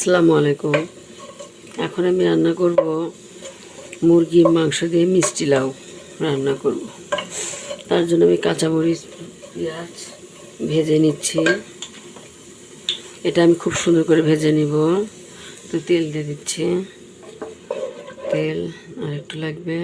আসসালামু আলাইকুম। এখন আমি রান্না করব মুরগির মাংস দিয়ে মিষ্টি লাউ রান্না করব। তার জন্য আমি কাঁচামরিচ, পেঁয়াজ ভেজে নিচ্ছি। এটা আমি খুব সুন্দর করে ভেজে নিব। তো তেল দিয়ে দিচ্ছি। তেল আর একটু লাগবে।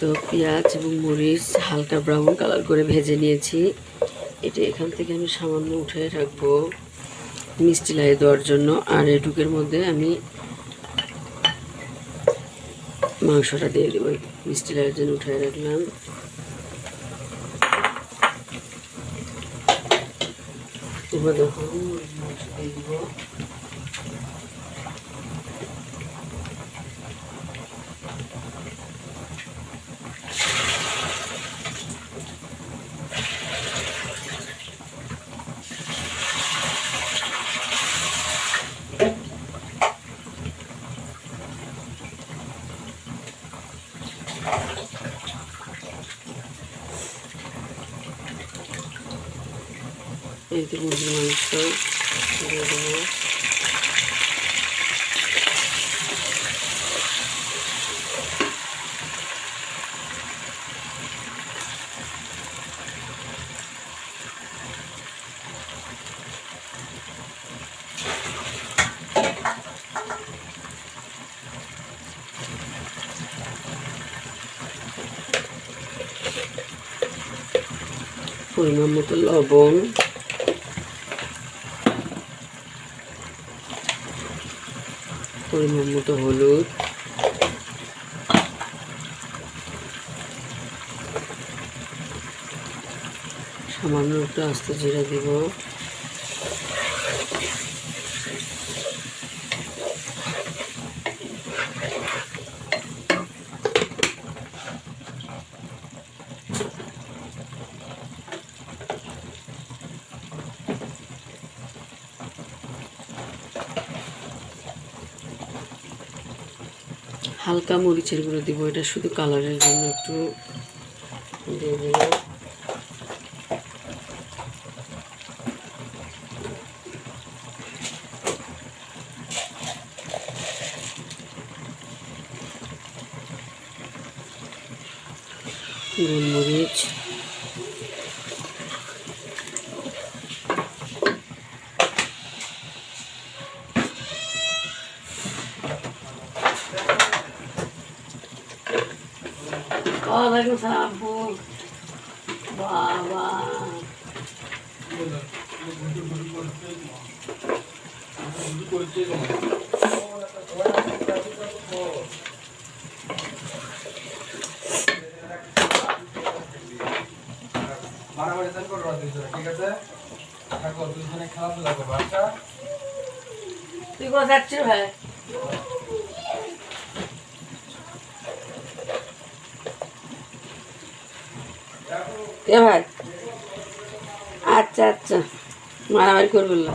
তো পেঁয়াজ এবং মরিচ হালকা ব্রাউন কালার করে ভেজে নিয়েছি। এটা এখান থেকে আমি সামান্য উঠে রাখব মিষ্টি লাই দেওয়ার জন্য। আর এটুকের মধ্যে আমি মাংসটা দিয়ে দেবো। মিষ্টি লাইয়ের জন্য উঠে রাখলাম। এবার দেখুন, মাংস দিয়ে দিব। এই যে মুরগির পরিমাণ মতো লবণ। পরিমাণ মতো হলুদ। সামান্য একটু আস্তে জিরা দিব। হালকা মরিচের গুঁড়ো দিব এটা শুধু কালারের জন্য একটু দিয়ে দিলাম। ওয়ালাইকুম সালাম বাবা মারামারি চান করো দুইজনে ঠিক আছে থাকো দুইজনে খেলাধুলা করব আচ্ছা তুই কোথায় যাচ্ছিস ভাই ভাই আচ্ছা আচ্ছা। মারামারি করবেন না।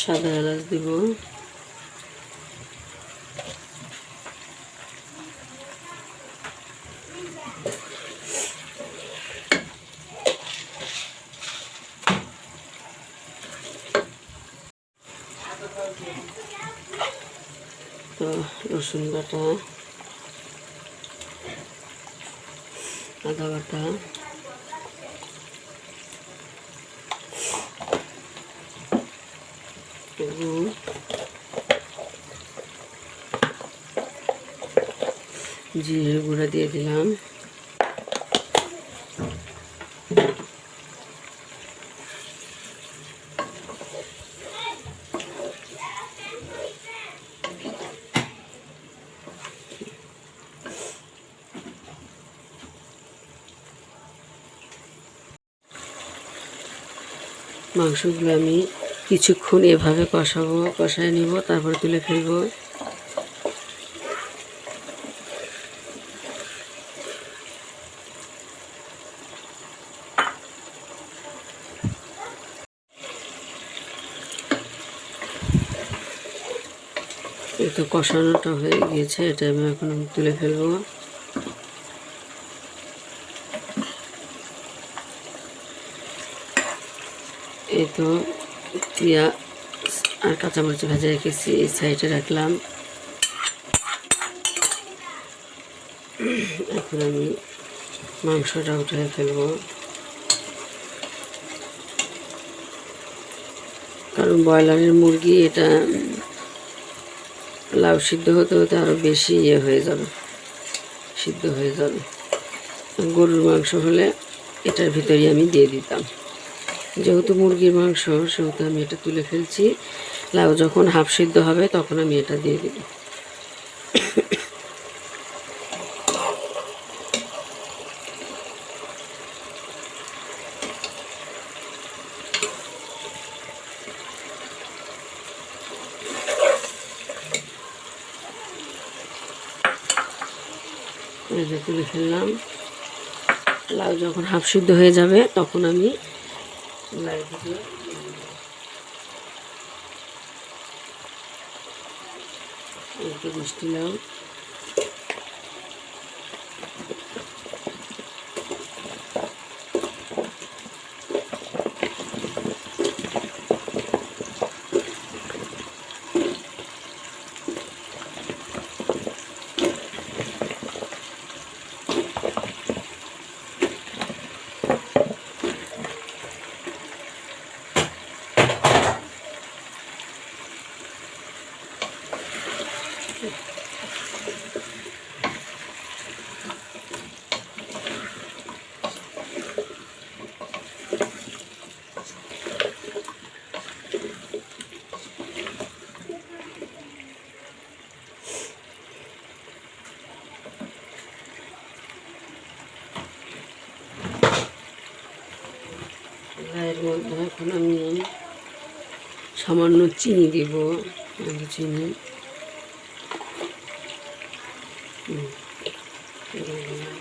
সাদা এলাচ দিব। তো রসুন বাটা। আদা বাটা। গুড় জিরে গুঁড়া দিয়ে দিলাম। মাংসগুলো আমি কিছুক্ষণ এভাবে কষাবো, কষায় নিব, তারপর তুলে ফেলব। তো কষানোটা হয়ে গিয়েছে, এটা আমি এখন তুলে ফেলব। এই তো পেঁয়াজ আর কাঁচামরিচ ভেজে রেখেছি, এই সাইডে রাখলাম। এখন আমি মাংসটা উঠে ফেলব। কারণ ব্রয়লারের মুরগি, এটা লাউ সিদ্ধ হতে হতে আরও বেশি ইয়ে হয়ে যাবে, সিদ্ধ হয়ে যাবে। গরুর মাংস হলে এটার ভিতরেই আমি দিয়ে দিতাম। যেহেতু মুরগির মাংস, সেহেতু আমি এটা তুলে ফেলছি। লাউ যখন হাফ সিদ্ধ হবে, তখন আমি এটা দিয়ে দেব। তুলে ফেললাম। লাউ যখন হাফ সিদ্ধ হয়ে যাবে, তখন আমি দিয়ে একটু মিষ্টি লাউ এর মধ্যে এখন আমি সামান্য চিনি দেব চিনি। হুম, দিয়ে দিলাম।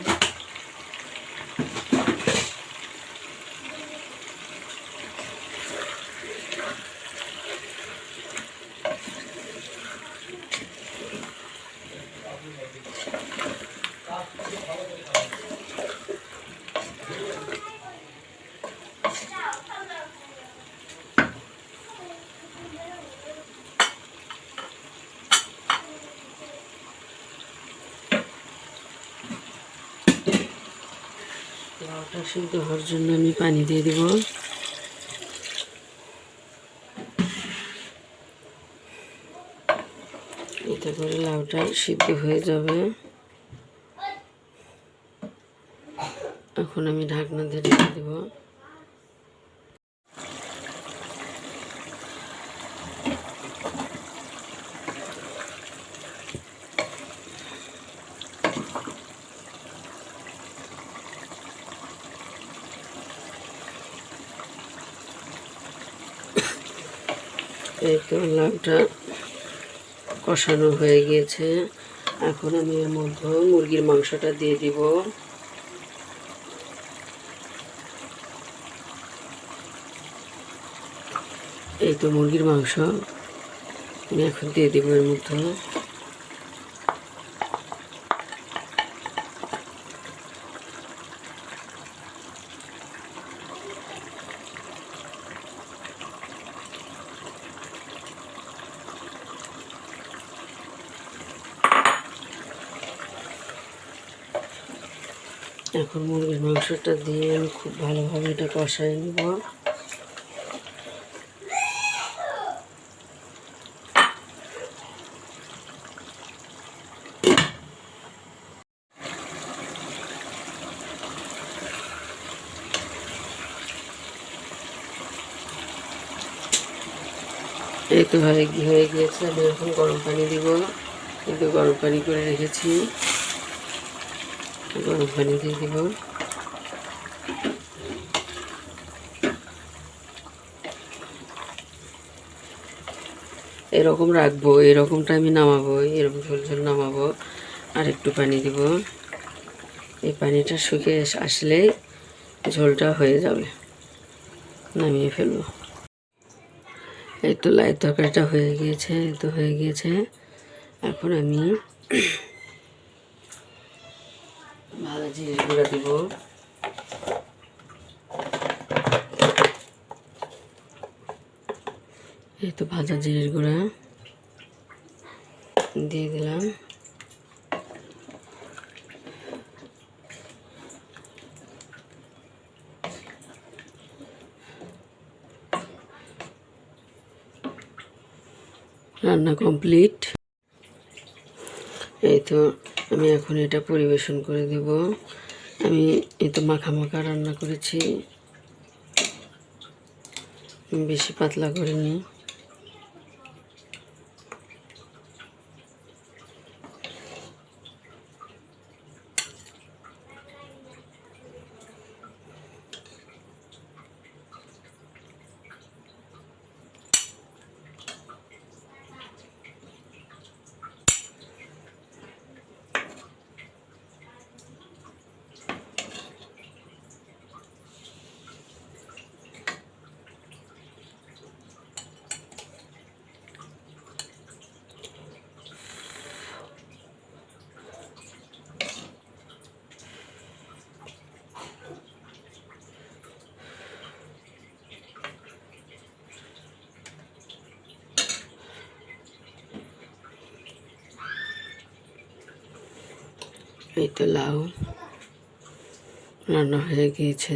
লাউটা সিদ্ধ হওয়ার জন্য আমি পানি দিয়ে দিব। এতে করে লাউটা সিদ্ধ হয়ে যাবে। এখন আমি ঢাকনা দিয়ে রেখে দেব। এই তো লাউটা কষানো হয়ে গিয়েছে। এখন আমি এর মধ্যে মুরগির মাংসটা দিয়ে দিব। এই তো মুরগির মাংস আমি এখন দিয়ে দিব এর মধ্যে। এখন মুরগির মাংসটা দিয়ে আমি খুব ভালোভাবে এটা কষাই নেব। এই তো হয়ে হয়ে গিয়েছে, আমি এখন গরম পানি দিব। কিন্তু গরম পানি করে রেখেছি। গরম পানি দিয়ে দিব। এরকম রাখব, এরকমটা আমি নামাবো, এরকম ঝোল ঝোল নামাবো, আর একটু পানি দিব। এই পানিটা শুকিয়ে আস- আসলেই ঝোলটা হয়ে যাবে। নামিয়ে ফেলব। এই তো লাই তরকারিটা হয়ে গিয়েছে তো হয়ে গিয়েছে। এখন আমি জিনিস গুঁড়া দিব। এই তো ভাজা জিরের গুঁড়া দিয়ে দিলাম। রান্না কমপ্লিট। এই তো আমি এখন এটা পরিবেশন করে দেব। আমি এ তো মাখা মাখা রান্না করেছি। বেশি পাতলা করিনি। এই তো লাউ রান্না হয়ে গিয়েছে।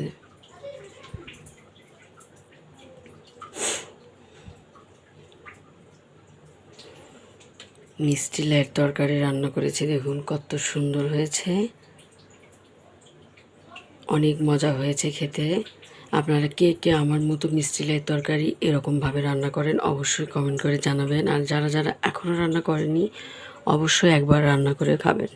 মিষ্টি লাইয়ের তরকারি রান্না করেছি, দেখুন কত সুন্দর হয়েছে। অনেক মজা হয়েছে খেতে। আপনারা কে কে আমার মতো মিষ্টি লাইয়ের তরকারি এরকমভাবে রান্না করেন অবশ্যই কমেন্ট করে জানাবেন। আর যারা যারা এখনও রান্না করেনি অবশ্যই একবার রান্না করে খাবেন।